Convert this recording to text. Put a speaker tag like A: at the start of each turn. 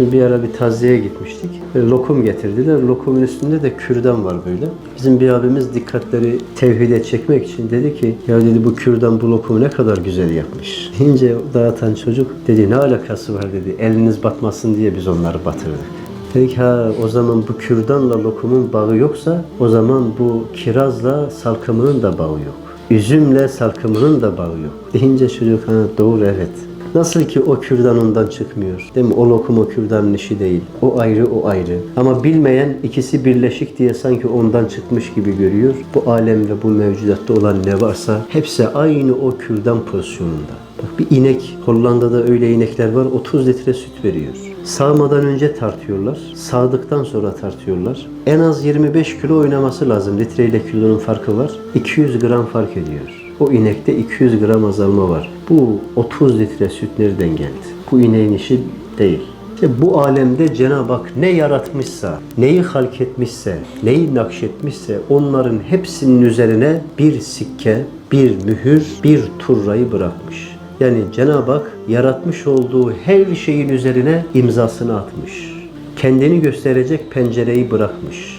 A: Şimdi bir ara bir taziyeye gitmiştik. Lokum getirdiler. Lokumun üstünde de kürdan var böyle. Bizim bir abimiz dikkatleri tevhide çekmek için dedi ki ya dedi bu kürdan bu lokumu ne kadar güzel yapmış. Deyince dağıtan çocuk dedi ne alakası var dedi. Eliniz batmasın diye biz onları batırdık. Dedik ha o zaman bu kürdanla lokumun bağı yoksa o zaman bu kirazla salkımının da bağı yok. Üzümle salkımının da bağı yok. Deyince çocuk ha doğru evet. Nasıl ki o kürdan ondan çıkmıyor. Değil mi? O lokum o kürdanın işi değil. O ayrı o ayrı. Ama bilmeyen ikisi birleşik diye sanki ondan çıkmış gibi görüyor. Bu alem ve bu mevcudatta olan ne varsa hepsi aynı o kürdan pozisyonunda. Bak bir inek, Hollanda'da öyle inekler var 30 litre süt veriyor. Sağmadan önce tartıyorlar, sağdıktan sonra tartıyorlar. En az 25 kilo oynaması lazım. Litre ile kilonun farkı var. 200 gram fark ediyor. O inekte 200 gram azalma var. Bu 30 litre süt nereden geldi? Bu ineğin işi değil. İşte bu alemde Cenab-ı Hak ne yaratmışsa, neyi halk etmişse, neyi nakşetmişse onların hepsinin üzerine bir sikke, bir mühür, bir turrayı bırakmış. Yani Cenab-ı Hak yaratmış olduğu her şeyin üzerine imzasını atmış. Kendini gösterecek pencereyi bırakmış.